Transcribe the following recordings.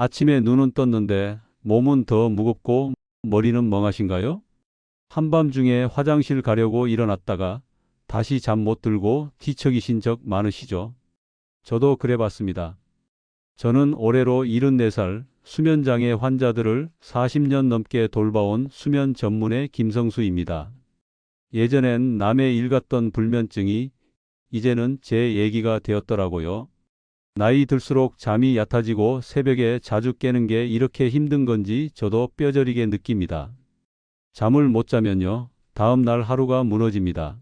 아침에 눈은 떴는데 몸은 더 무겁고 머리는 멍하신가요? 한밤중에 화장실 가려고 일어났다가 다시 잠 못 들고 뒤척이신 적 많으시죠? 저도 그래 봤습니다. 저는 올해로 74살 수면장애 환자들을 40년 넘게 돌봐온 수면 전문의 김성수입니다. 예전엔 남의 일 같던 불면증이 이제는 제 얘기가 되었더라고요. 나이 들수록 잠이 얕아지고 새벽에 자주 깨는 게 이렇게 힘든 건지 저도 뼈저리게 느낍니다. 잠을 못 자면요. 다음 날 하루가 무너집니다.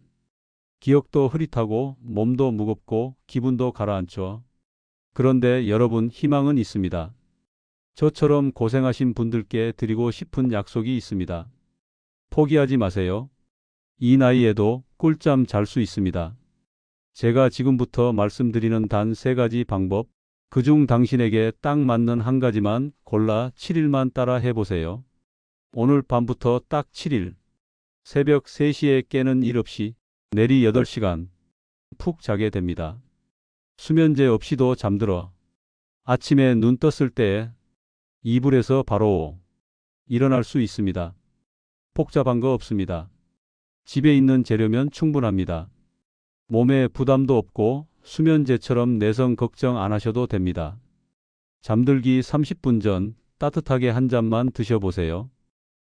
기억도 흐릿하고 몸도 무겁고 기분도 가라앉죠. 그런데 여러분 희망은 있습니다. 저처럼 고생하신 분들께 드리고 싶은 약속이 있습니다. 포기하지 마세요. 이 나이에도 꿀잠 잘 수 있습니다. 제가 지금부터 말씀드리는 단 세 가지 방법, 그중 당신에게 딱 맞는 한 가지만 골라 7일만 따라 해보세요. 오늘 밤부터 딱 7일. 새벽 3시에 깨는 일 없이 내리 8시간 푹 자게 됩니다. 수면제 없이도 잠들어. 아침에 눈 떴을 때 이불에서 바로 일어날 수 있습니다. 복잡한 거 없습니다. 집에 있는 재료면 충분합니다. 몸에 부담도 없고 수면제처럼 내성 걱정 안 하셔도 됩니다. 잠들기 30분 전 따뜻하게 한 잔만 드셔보세요.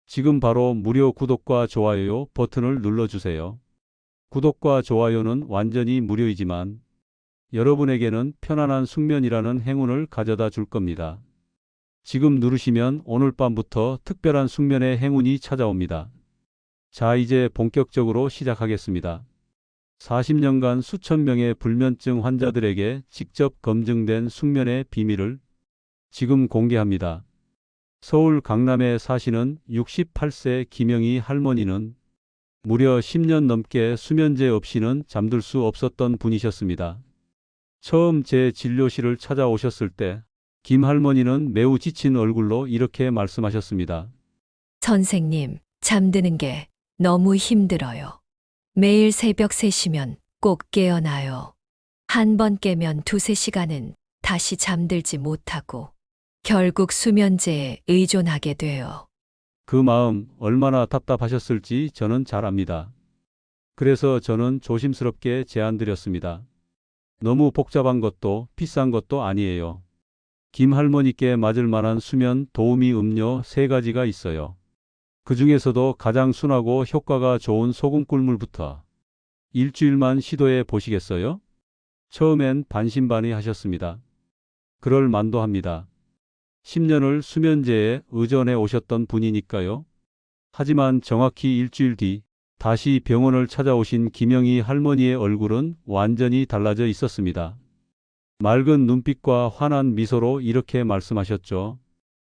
지금 바로 무료 구독과 좋아요 버튼을 눌러주세요. 구독과 좋아요는 완전히 무료이지만 여러분에게는 편안한 숙면이라는 행운을 가져다 줄 겁니다. 지금 누르시면 오늘 밤부터 특별한 숙면의 행운이 찾아옵니다. 자, 이제 본격적으로 시작하겠습니다. 40년간 수천 명의 불면증 환자들에게 직접 검증된 숙면의 비밀을 지금 공개합니다. 서울 강남에 사시는 68세 김영희 할머니는 무려 10년 넘게 수면제 없이는 잠들 수 없었던 분이셨습니다. 처음 제 진료실을 찾아오셨을 때 김 할머니는 매우 지친 얼굴로 이렇게 말씀하셨습니다. 선생님, 잠드는 게 너무 힘들어요. 매일 새벽 3시면 꼭 깨어나요. 한 번 깨면 두세 시간은 다시 잠들지 못하고 결국 수면제에 의존하게 돼요. 그 마음 얼마나 답답하셨을지 저는 잘 압니다. 그래서 저는 조심스럽게 제안드렸습니다. 너무 복잡한 것도 비싼 것도 아니에요. 김 할머니께 맞을 만한 수면 도우미 음료 세 가지가 있어요. 그 중에서도 가장 순하고 효과가 좋은 소금 꿀물부터 일주일만 시도해 보시겠어요? 처음엔 반신반의 하셨습니다. 그럴 만도 합니다. 10년을 수면제에 의존해 오셨던 분이니까요. 하지만 정확히 일주일 뒤 다시 병원을 찾아오신 김영희 할머니의 얼굴은 완전히 달라져 있었습니다. 맑은 눈빛과 환한 미소로 이렇게 말씀하셨죠.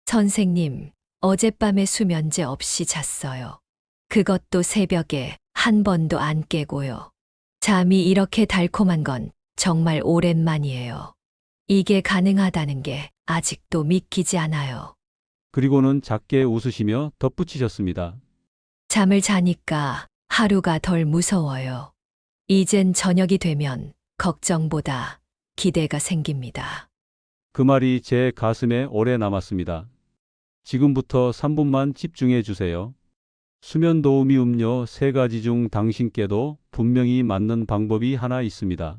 선생님, 어젯밤에 수면제 없이 잤어요. 그것도 새벽에 한 번도 안 깨고요. 잠이 이렇게 달콤한 건 정말 오랜만이에요. 이게 가능하다는 게 아직도 믿기지 않아요. 그리고는 작게 웃으시며 덧붙이셨습니다. 잠을 자니까 하루가 덜 무서워요. 이젠 저녁이 되면 걱정보다 기대가 생깁니다. 그 말이 제 가슴에 오래 남았습니다. 지금부터 3분만 집중해 주세요. 수면 도우미 음료 세 가지 중 당신께도 분명히 맞는 방법이 하나 있습니다.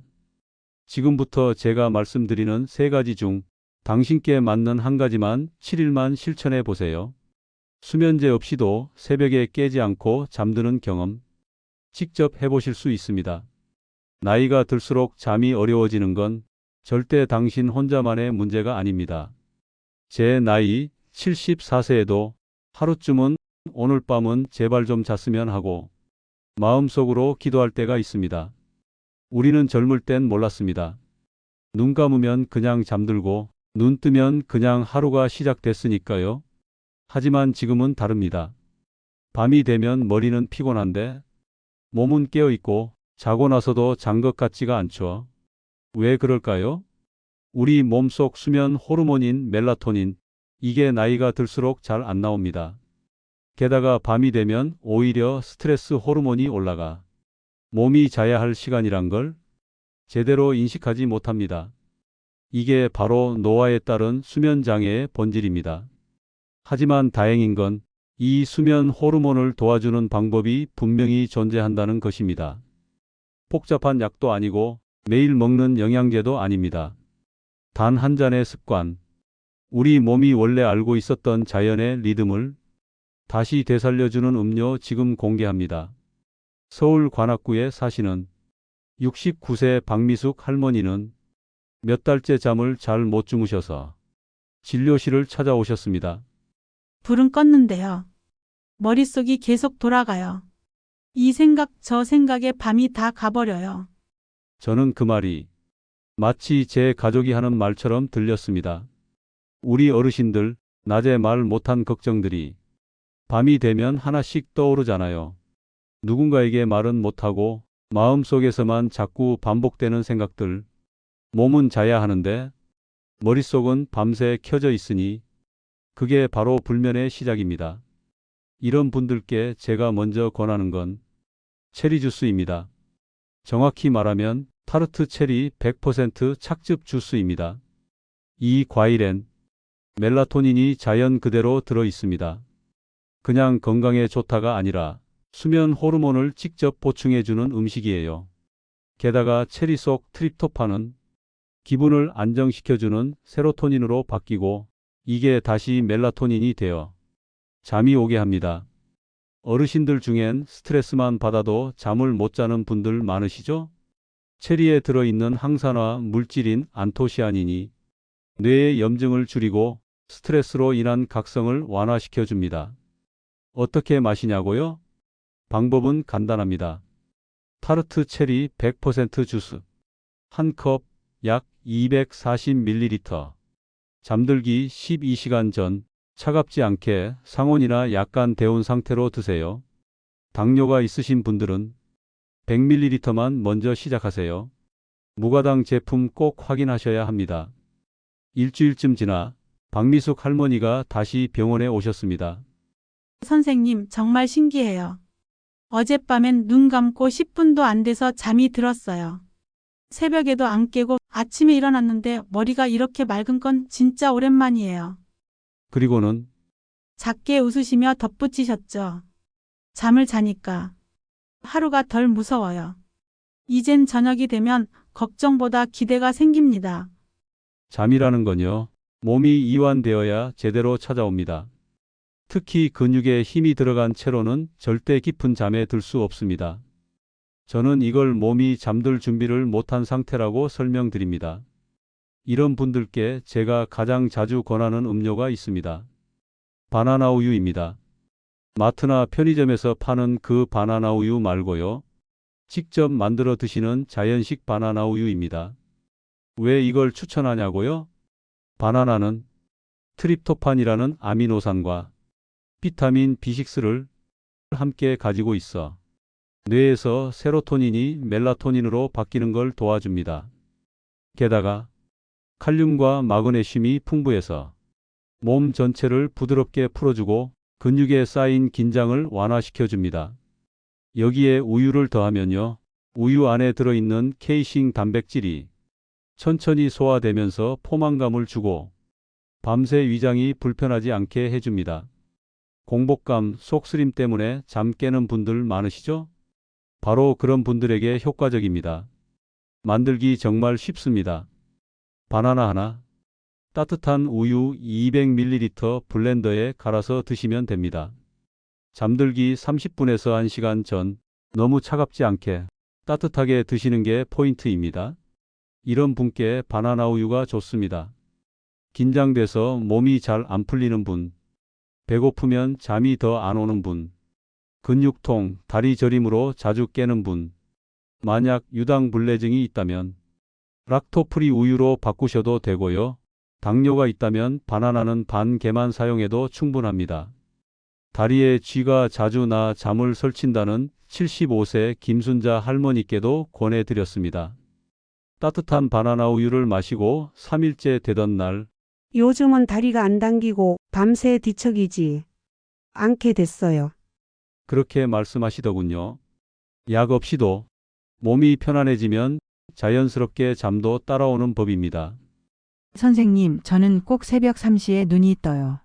지금부터 제가 말씀드리는 세 가지 중 당신께 맞는 한 가지만 7일만 실천해 보세요. 수면제 없이도 새벽에 깨지 않고 잠드는 경험 직접 해보실 수 있습니다. 나이가 들수록 잠이 어려워지는 건 절대 당신 혼자만의 문제가 아닙니다. 제 나이 74세에도 하루쯤은 오늘 밤은 제발 좀 잤으면 하고 마음속으로 기도할 때가 있습니다. 우리는 젊을 땐 몰랐습니다. 눈 감으면 그냥 잠들고 눈 뜨면 그냥 하루가 시작됐으니까요. 하지만 지금은 다릅니다. 밤이 되면 머리는 피곤한데 몸은 깨어 있고 자고 나서도 잔 것 같지가 않죠. 왜 그럴까요? 우리 몸속 수면 호르몬인 멜라토닌, 이게 나이가 들수록 잘 안 나옵니다. 게다가 밤이 되면 오히려 스트레스 호르몬이 올라가 몸이 자야 할 시간이란 걸 제대로 인식하지 못합니다. 이게 바로 노화에 따른 수면 장애의 본질입니다. 하지만 다행인 건 이 수면 호르몬을 도와주는 방법이 분명히 존재한다는 것입니다. 복잡한 약도 아니고 매일 먹는 영양제도 아닙니다. 단 한 잔의 습관, 우리 몸이 원래 알고 있었던 자연의 리듬을 다시 되살려주는 음료 지금 공개합니다. 서울 관악구에 사시는 69세 박미숙 할머니는 몇 달째 잠을 잘 못 주무셔서 진료실을 찾아오셨습니다. 불은 껐는데요. 머릿속이 계속 돌아가요. 이 생각, 저 생각에 밤이 다 가버려요. 저는 그 말이 마치 제 가족이 하는 말처럼 들렸습니다. 우리 어르신들 낮에 말 못한 걱정들이 밤이 되면 하나씩 떠오르잖아요. 누군가에게 말은 못하고 마음속에서만 자꾸 반복되는 생각들. 몸은 자야 하는데 머릿속은 밤새 켜져 있으니 그게 바로 불면의 시작입니다. 이런 분들께 제가 먼저 권하는 건 체리 주스입니다. 정확히 말하면 타르트 체리 100% 착즙 주스입니다. 이 과일엔 멜라토닌이 자연 그대로 들어 있습니다. 그냥 건강에 좋다가 아니라 수면 호르몬을 직접 보충해주는 음식이에요. 게다가 체리 속 트립토판은 기분을 안정시켜주는 세로토닌으로 바뀌고 이게 다시 멜라토닌이 되어 잠이 오게 합니다. 어르신들 중엔 스트레스만 받아도 잠을 못 자는 분들 많으시죠? 체리에 들어있는 항산화 물질인 안토시아닌이 뇌의 염증을 줄이고 스트레스로 인한 각성을 완화시켜 줍니다. 어떻게 마시냐고요? 방법은 간단합니다. 타르트 체리 100% 주스. 한 컵 약 240ml. 잠들기 12시간 전 차갑지 않게 상온이나 약간 데운 상태로 드세요. 당뇨가 있으신 분들은 100ml만 먼저 시작하세요. 무가당 제품 꼭 확인하셔야 합니다. 일주일쯤 지나 박미숙 할머니가 다시 병원에 오셨습니다. 선생님, 정말 신기해요. 어젯밤엔 눈 감고 10분도 안 돼서 잠이 들었어요. 새벽에도 안 깨고 아침에 일어났는데 머리가 이렇게 맑은 건 진짜 오랜만이에요. 그리고는 작게 웃으시며 덧붙이셨죠. 잠을 자니까 하루가 덜 무서워요. 이젠 저녁이 되면 걱정보다 기대가 생깁니다. 잠이라는 건요. 몸이 이완되어야 제대로 찾아옵니다. 특히 근육에 힘이 들어간 채로는 절대 깊은 잠에 들 수 없습니다. 저는 이걸 몸이 잠들 준비를 못한 상태라고 설명드립니다. 이런 분들께 제가 가장 자주 권하는 음료가 있습니다. 바나나 우유입니다. 마트나 편의점에서 파는 그 바나나 우유 말고요. 직접 만들어 드시는 자연식 바나나 우유입니다. 왜 이걸 추천하냐고요? 바나나는 트립토판이라는 아미노산과 비타민 B6를 함께 가지고 있어 뇌에서 세로토닌이 멜라토닌으로 바뀌는 걸 도와줍니다. 게다가 칼륨과 마그네슘이 풍부해서 몸 전체를 부드럽게 풀어주고 근육에 쌓인 긴장을 완화시켜 줍니다. 여기에 우유를 더하면요. 우유 안에 들어있는 케이싱 단백질이 천천히 소화되면서 포만감을 주고 밤새 위장이 불편하지 않게 해줍니다. 공복감, 속쓰림 때문에 잠 깨는 분들 많으시죠? 바로 그런 분들에게 효과적입니다. 만들기 정말 쉽습니다. 바나나 하나, 따뜻한 우유 200ml 블렌더에 갈아서 드시면 됩니다. 잠들기 30분에서 1시간 전 너무 차갑지 않게 따뜻하게 드시는 게 포인트입니다. 이런 분께 바나나 우유가 좋습니다. 긴장돼서 몸이 잘 안 풀리는 분, 배고프면 잠이 더 안 오는 분, 근육통, 다리 저림으로 자주 깨는 분, 만약 유당불내증이 있다면 락토프리 우유로 바꾸셔도 되고요. 당뇨가 있다면 바나나는 반 개만 사용해도 충분합니다. 다리에 쥐가 자주 나 잠을 설친다는 75세 김순자 할머니께도 권해드렸습니다. 따뜻한 바나나 우유를 마시고 3일째 되던 날 요즘은 다리가 안 당기고 밤새 뒤척이지 않게 됐어요. 그렇게 말씀하시더군요. 약 없이도 몸이 편안해지면 자연스럽게 잠도 따라오는 법입니다. 선생님, 저는 꼭 새벽 3시에 눈이 떠요.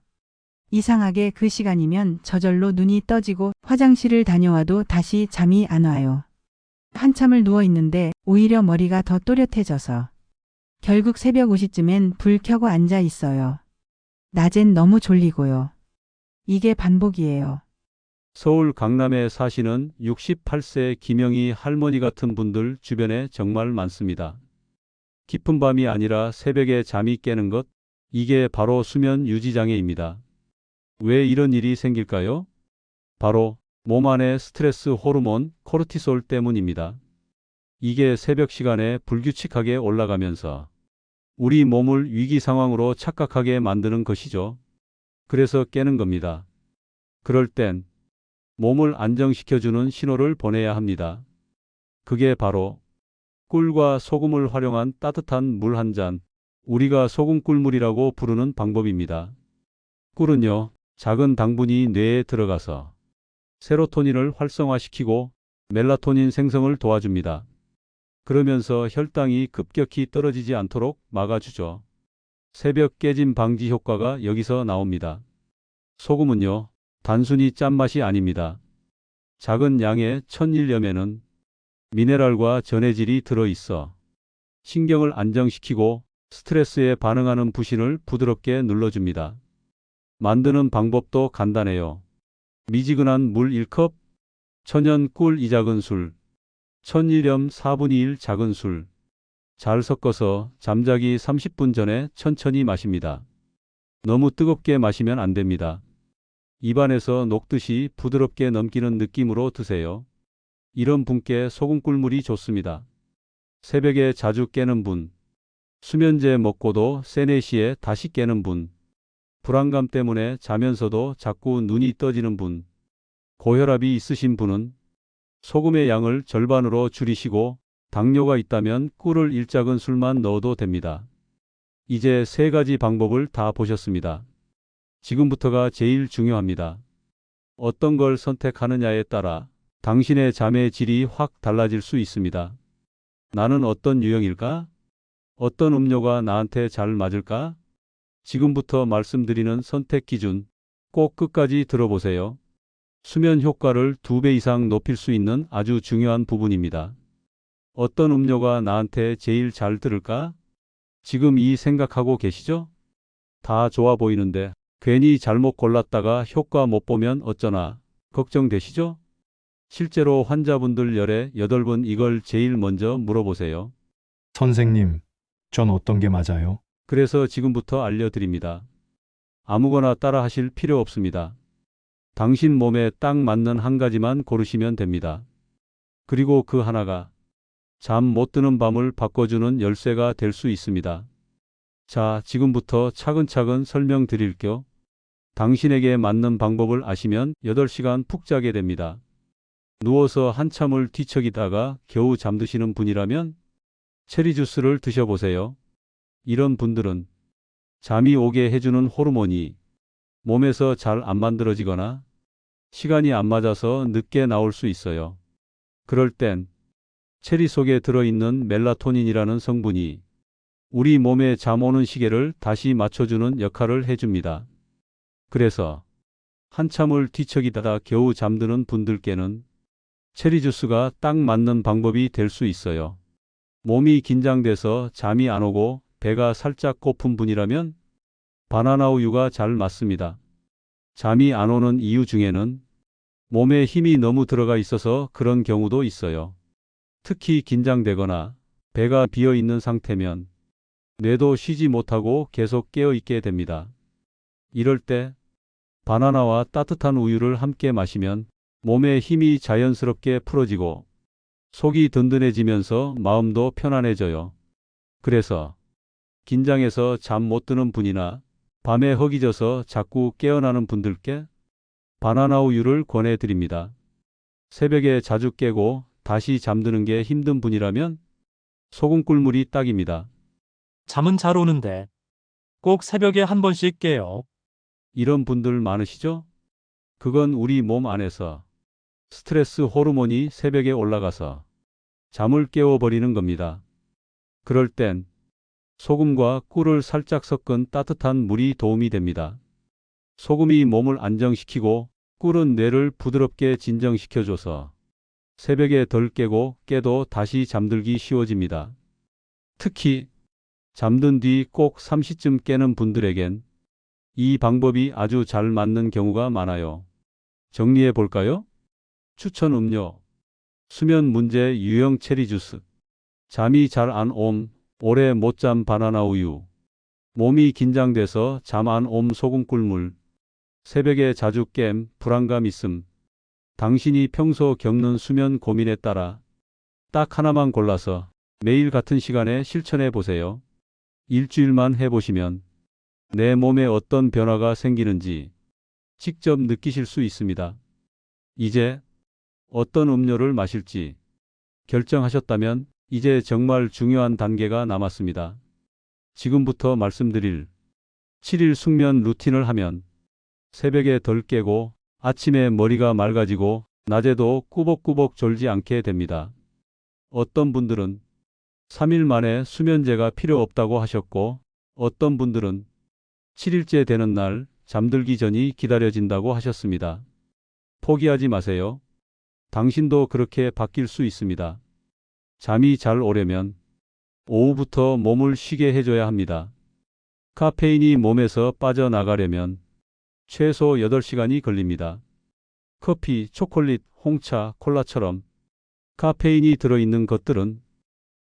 이상하게 그 시간이면 저절로 눈이 떠지고 화장실을 다녀와도 다시 잠이 안 와요. 한참을 누워 있는데 오히려 머리가 더 또렷해져서 결국 새벽 5시쯤엔 불 켜고 앉아 있어요. 낮엔 너무 졸리고요. 이게 반복이에요. 서울 강남에 사시는 68세 김영희 할머니 같은 분들 주변에 정말 많습니다. 깊은 밤이 아니라 새벽에 잠이 깨는 것, 이게 바로 수면 유지 장애입니다. 왜 이런 일이 생길까요? 바로 몸 안의 스트레스 호르몬 코르티솔 때문입니다. 이게 새벽 시간에 불규칙하게 올라가면서 우리 몸을 위기 상황으로 착각하게 만드는 것이죠. 그래서 깨는 겁니다. 그럴 땐 몸을 안정시켜주는 신호를 보내야 합니다. 그게 바로 꿀과 소금을 활용한 따뜻한 물 한 잔, 우리가 소금 꿀물이라고 부르는 방법입니다. 꿀은요, 작은 당분이 뇌에 들어가서 세로토닌을 활성화시키고 멜라토닌 생성을 도와줍니다. 그러면서 혈당이 급격히 떨어지지 않도록 막아주죠. 새벽 깨짐 방지 효과가 여기서 나옵니다. 소금은요, 단순히 짠맛이 아닙니다. 작은 양의 천일염에는 미네랄과 전해질이 들어있어 신경을 안정시키고 스트레스에 반응하는 부신을 부드럽게 눌러줍니다. 만드는 방법도 간단해요. 미지근한 물 1컵, 천연 꿀 2작은술, 천일염 4분의 1 작은 술. 잘 섞어서 잠자기 30분 전에 천천히 마십니다. 너무 뜨겁게 마시면 안 됩니다. 입안에서 녹듯이 부드럽게 넘기는 느낌으로 드세요. 이런 분께 소금 꿀물이 좋습니다. 새벽에 자주 깨는 분, 수면제 먹고도 3, 4시에 다시 깨는 분, 불안감 때문에 자면서도 자꾸 눈이 떠지는 분, 고혈압이 있으신 분은 소금의 양을 절반으로 줄이시고 당뇨가 있다면 꿀을 일작은 술만 넣어도 됩니다. 이제 세 가지 방법을 다 보셨습니다. 지금부터가 제일 중요합니다. 어떤 걸 선택하느냐에 따라 당신의 잠의 질이 확 달라질 수 있습니다. 나는 어떤 유형일까? 어떤 음료가 나한테 잘 맞을까? 지금부터 말씀드리는 선택 기준 꼭 끝까지 들어보세요. 수면 효과를 두배 이상 높일 수 있는 아주 중요한 부분입니다. 어떤 음료가 나한테 제일 잘 들을까? 지금 이 생각하고 계시죠? 다 좋아 보이는데 괜히 잘못 골랐다가 효과 못 보면 어쩌나 걱정되시죠? 실제로 환자분들 열에 8분 이걸 제일 먼저 물어보세요. 선생님, 전 어떤 게 맞아요? 그래서 지금부터 알려드립니다. 아무거나 따라 하실 필요 없습니다. 당신 몸에 딱 맞는 한 가지만 고르시면 됩니다. 그리고 그 하나가 잠 못 드는 밤을 바꿔주는 열쇠가 될 수 있습니다. 자, 지금부터 차근차근 설명드릴게요. 당신에게 맞는 방법을 아시면 8시간 푹 자게 됩니다. 누워서 한참을 뒤척이다가 겨우 잠드시는 분이라면 체리 주스를 드셔보세요. 이런 분들은 잠이 오게 해주는 호르몬이 몸에서 잘 안 만들어지거나 시간이 안 맞아서 늦게 나올 수 있어요. 그럴 땐 체리 속에 들어있는 멜라토닌이라는 성분이 우리 몸에 잠 오는 시계를 다시 맞춰주는 역할을 해줍니다. 그래서 한참을 뒤척이다가 겨우 잠드는 분들께는 체리 주스가 딱 맞는 방법이 될 수 있어요. 몸이 긴장돼서 잠이 안 오고 배가 살짝 고픈 분이라면 바나나 우유가 잘 맞습니다. 잠이 안 오는 이유 중에는 몸에 힘이 너무 들어가 있어서 그런 경우도 있어요. 특히 긴장되거나 배가 비어 있는 상태면 뇌도 쉬지 못하고 계속 깨어 있게 됩니다. 이럴 때 바나나와 따뜻한 우유를 함께 마시면 몸의 힘이 자연스럽게 풀어지고 속이 든든해지면서 마음도 편안해져요. 그래서 긴장해서 잠 못 드는 분이나 밤에 허기져서 자꾸 깨어나는 분들께 바나나 우유를 권해드립니다. 새벽에 자주 깨고 다시 잠드는 게 힘든 분이라면 소금 꿀물이 딱입니다. 잠은 잘 오는데 꼭 새벽에 한 번씩 깨요. 이런 분들 많으시죠? 그건 우리 몸 안에서 스트레스 호르몬이 새벽에 올라가서 잠을 깨워버리는 겁니다. 그럴 땐 소금과 꿀을 살짝 섞은 따뜻한 물이 도움이 됩니다. 소금이 몸을 안정시키고 꿀은 뇌를 부드럽게 진정시켜줘서 새벽에 덜 깨고 깨도 다시 잠들기 쉬워집니다. 특히 잠든 뒤 꼭 3시쯤 깨는 분들에겐 이 방법이 아주 잘 맞는 경우가 많아요. 정리해 볼까요? 추천 음료, 수면 문제 유형 체리 주스, 잠이 잘 안 옴, 오래 못 잠 바나나 우유, 몸이 긴장돼서 잠 안 옴 소금 꿀물, 새벽에 자주 깸 불안감 있음, 당신이 평소 겪는 수면 고민에 따라 딱 하나만 골라서 매일 같은 시간에 실천해 보세요. 일주일만 해보시면 내 몸에 어떤 변화가 생기는지 직접 느끼실 수 있습니다. 이제 어떤 음료를 마실지 결정하셨다면 이제 정말 중요한 단계가 남았습니다. 지금부터 말씀드릴 7일 숙면 루틴을 하면 새벽에 덜 깨고 아침에 머리가 맑아지고 낮에도 꾸벅꾸벅 졸지 않게 됩니다. 어떤 분들은 3일 만에 수면제가 필요 없다고 하셨고 어떤 분들은 7일째 되는 날 잠들기 전이 기다려진다고 하셨습니다. 포기하지 마세요. 당신도 그렇게 바뀔 수 있습니다. 잠이 잘 오려면 오후부터 몸을 쉬게 해줘야 합니다. 카페인이 몸에서 빠져나가려면 최소 8시간이 걸립니다. 커피, 초콜릿, 홍차, 콜라처럼 카페인이 들어있는 것들은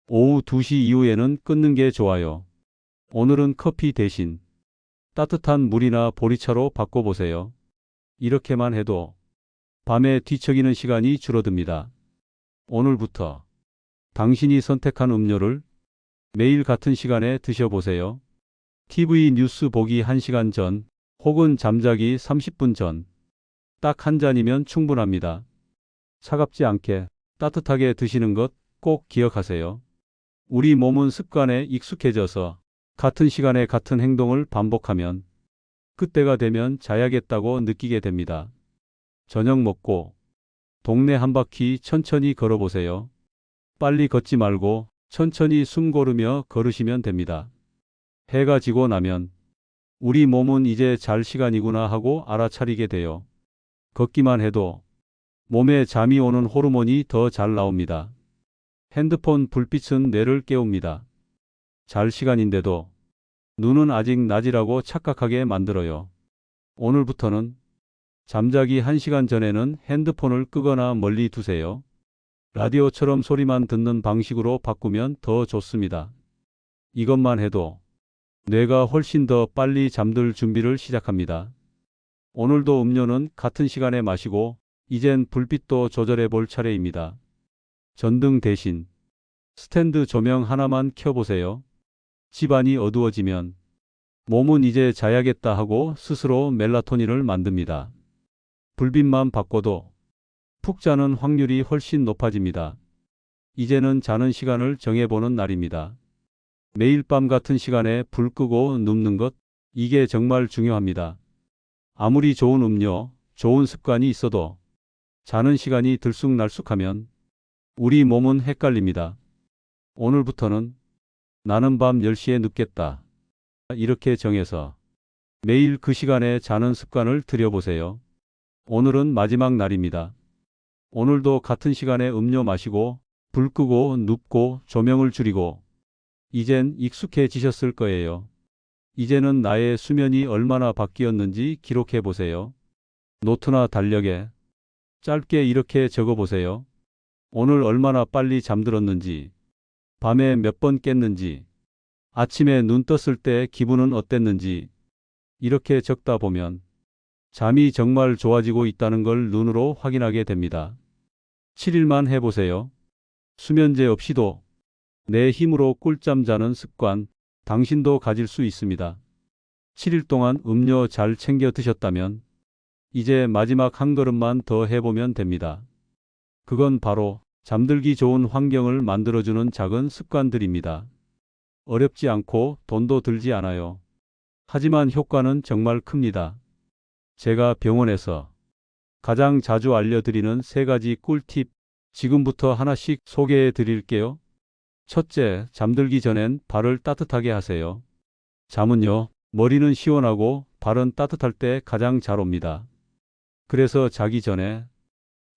오후 2시 이후에는 끊는 게 좋아요. 오늘은 커피 대신 따뜻한 물이나 보리차로 바꿔보세요. 이렇게만 해도 밤에 뒤척이는 시간이 줄어듭니다. 오늘부터 당신이 선택한 음료를 매일 같은 시간에 드셔보세요. TV 뉴스 보기 1시간 전 혹은 잠자기 30분 전. 딱 한 잔이면 충분합니다. 차갑지 않게 따뜻하게 드시는 것 꼭 기억하세요. 우리 몸은 습관에 익숙해져서 같은 시간에 같은 행동을 반복하면 그때가 되면 자야겠다고 느끼게 됩니다. 저녁 먹고 동네 한 바퀴 천천히 걸어보세요. 빨리 걷지 말고 천천히 숨 고르며 걸으시면 됩니다. 해가 지고 나면 우리 몸은 이제 잘 시간이구나 하고 알아차리게 돼요. 걷기만 해도 몸에 잠이 오는 호르몬이 더 잘 나옵니다. 핸드폰 불빛은 뇌를 깨웁니다. 잘 시간인데도 눈은 아직 낮이라고 착각하게 만들어요. 오늘부터는 잠자기 1시간 전에는 핸드폰을 끄거나 멀리 두세요. 라디오처럼 소리만 듣는 방식으로 바꾸면 더 좋습니다. 이것만 해도 뇌가 훨씬 더 빨리 잠들 준비를 시작합니다. 오늘도 음료는 같은 시간에 마시고 이젠 불빛도 조절해 볼 차례입니다. 전등 대신 스탠드 조명 하나만 켜보세요. 집안이 어두워지면 몸은 이제 자야겠다 하고 스스로 멜라토닌을 만듭니다. 불빛만 바꿔도 푹 자는 확률이 훨씬 높아집니다. 이제는 자는 시간을 정해보는 날입니다. 매일 밤 같은 시간에 불 끄고 눕는 것, 이게 정말 중요합니다. 아무리 좋은 음료, 좋은 습관이 있어도 자는 시간이 들쑥날쑥하면 우리 몸은 헷갈립니다. 오늘부터는 나는 밤 10시에 눕겠다. 이렇게 정해서 매일 그 시간에 자는 습관을 들여보세요. 오늘은 마지막 날입니다. 오늘도 같은 시간에 음료 마시고 불 끄고 눕고 조명을 줄이고 이젠 익숙해지셨을 거예요. 이제는 나의 수면이 얼마나 바뀌었는지 기록해 보세요. 노트나 달력에 짧게 이렇게 적어 보세요. 오늘 얼마나 빨리 잠들었는지, 밤에 몇 번 깼는지, 아침에 눈 떴을 때 기분은 어땠는지, 이렇게 적다 보면 잠이 정말 좋아지고 있다는 걸 눈으로 확인하게 됩니다. 7일만 해보세요. 수면제 없이도 내 힘으로 꿀잠 자는 습관 당신도 가질 수 있습니다. 7일 동안 음료 잘 챙겨 드셨다면 이제 마지막 한 걸음만 더 해보면 됩니다. 그건 바로 잠들기 좋은 환경을 만들어주는 작은 습관들입니다. 어렵지 않고 돈도 들지 않아요. 하지만 효과는 정말 큽니다. 제가 병원에서 가장 자주 알려드리는 세 가지 꿀팁 지금부터 하나씩 소개해 드릴게요. 첫째, 잠들기 전엔 발을 따뜻하게 하세요. 잠은요, 머리는 시원하고 발은 따뜻할 때 가장 잘 옵니다. 그래서 자기 전에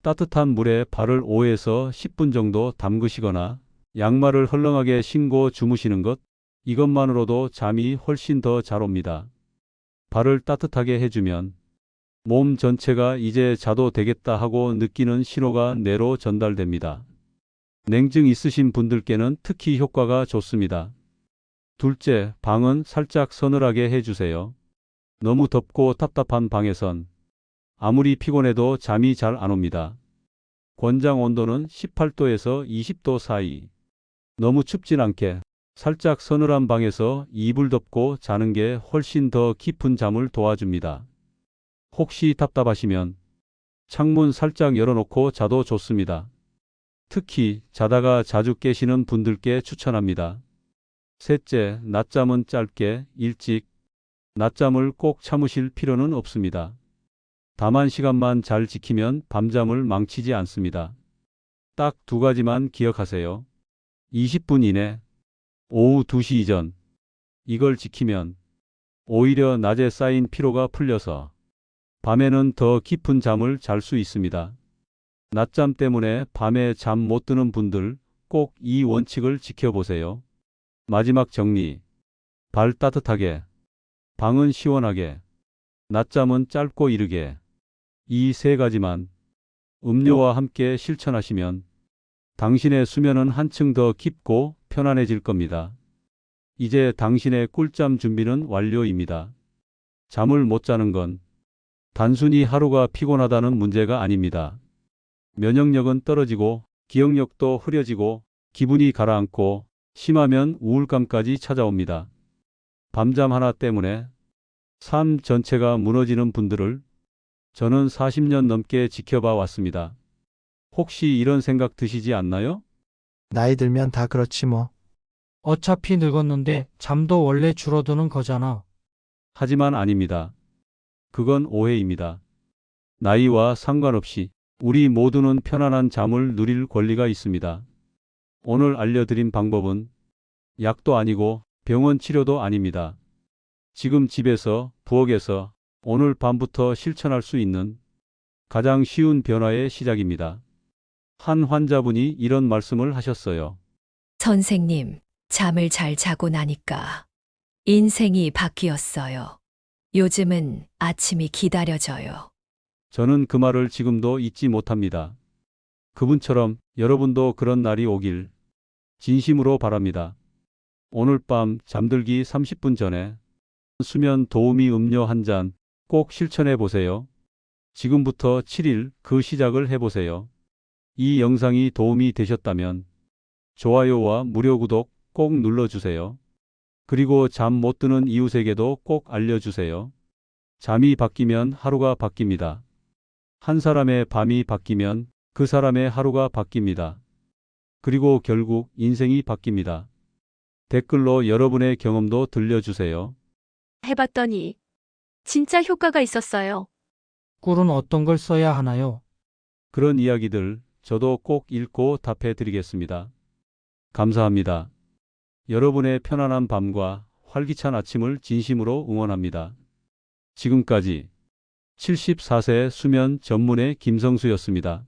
따뜻한 물에 발을 5에서 10분 정도 담그시거나 양말을 헐렁하게 신고 주무시는 것, 이것만으로도 잠이 훨씬 더 잘 옵니다. 발을 따뜻하게 해주면 몸 전체가 이제 자도 되겠다 하고 느끼는 신호가 뇌로 전달됩니다. 냉증 있으신 분들께는 특히 효과가 좋습니다. 둘째, 방은 살짝 서늘하게 해주세요. 너무 덥고 답답한 방에선 아무리 피곤해도 잠이 잘 안 옵니다. 권장 온도는 18도에서 20도 사이. 너무 춥진 않게 살짝 서늘한 방에서 이불 덮고 자는 게 훨씬 더 깊은 잠을 도와줍니다. 혹시 답답하시면 창문 살짝 열어놓고 자도 좋습니다. 특히 자다가 자주 깨시는 분들께 추천합니다. 셋째, 낮잠은 짧게, 일찍. 낮잠을 꼭 참으실 필요는 없습니다. 다만 시간만 잘 지키면 밤잠을 망치지 않습니다. 딱 두 가지만 기억하세요. 20분 이내, 오후 2시 이전. 이걸 지키면 오히려 낮에 쌓인 피로가 풀려서 밤에는 더 깊은 잠을 잘 수 있습니다. 낮잠 때문에 밤에 잠 못 드는 분들 꼭 이 원칙을 지켜보세요. 마지막 정리. 발 따뜻하게. 방은 시원하게. 낮잠은 짧고 이르게. 이 세 가지만 음료와 함께 실천하시면 당신의 수면은 한층 더 깊고 편안해질 겁니다. 이제 당신의 꿀잠 준비는 완료입니다. 잠을 못 자는 건 단순히 하루가 피곤하다는 문제가 아닙니다. 면역력은 떨어지고 기억력도 흐려지고 기분이 가라앉고 심하면 우울감까지 찾아옵니다. 밤잠 하나 때문에 삶 전체가 무너지는 분들을 저는 40년 넘게 지켜봐 왔습니다. 혹시 이런 생각 드시지 않나요? 나이 들면 다 그렇지 뭐. 어차피 늙었는데 잠도 원래 줄어드는 거잖아. 하지만 아닙니다. 그건 오해입니다. 나이와 상관없이 우리 모두는 편안한 잠을 누릴 권리가 있습니다. 오늘 알려드린 방법은 약도 아니고 병원 치료도 아닙니다. 지금 집에서, 부엌에서 오늘 밤부터 실천할 수 있는 가장 쉬운 변화의 시작입니다. 한 환자분이 이런 말씀을 하셨어요. 선생님, 잠을 잘 자고 나니까 인생이 바뀌었어요. 요즘은 아침이 기다려져요. 저는 그 말을 지금도 잊지 못합니다. 그분처럼 여러분도 그런 날이 오길 진심으로 바랍니다. 오늘 밤 잠들기 30분 전에 수면 도우미 음료 한 잔 꼭 실천해 보세요. 지금부터 7일 그 시작을 해 보세요. 이 영상이 도움이 되셨다면 좋아요와 무료 구독 꼭 눌러주세요. 그리고 잠 못 드는 이웃에게도 꼭 알려주세요. 잠이 바뀌면 하루가 바뀝니다. 한 사람의 밤이 바뀌면 그 사람의 하루가 바뀝니다. 그리고 결국 인생이 바뀝니다. 댓글로 여러분의 경험도 들려주세요. 해봤더니 진짜 효과가 있었어요. 꿀은 어떤 걸 써야 하나요? 그런 이야기들 저도 꼭 읽고 답해 드리겠습니다. 감사합니다. 여러분의 편안한 밤과 활기찬 아침을 진심으로 응원합니다. 지금까지 74세 수면 전문의 김성수였습니다.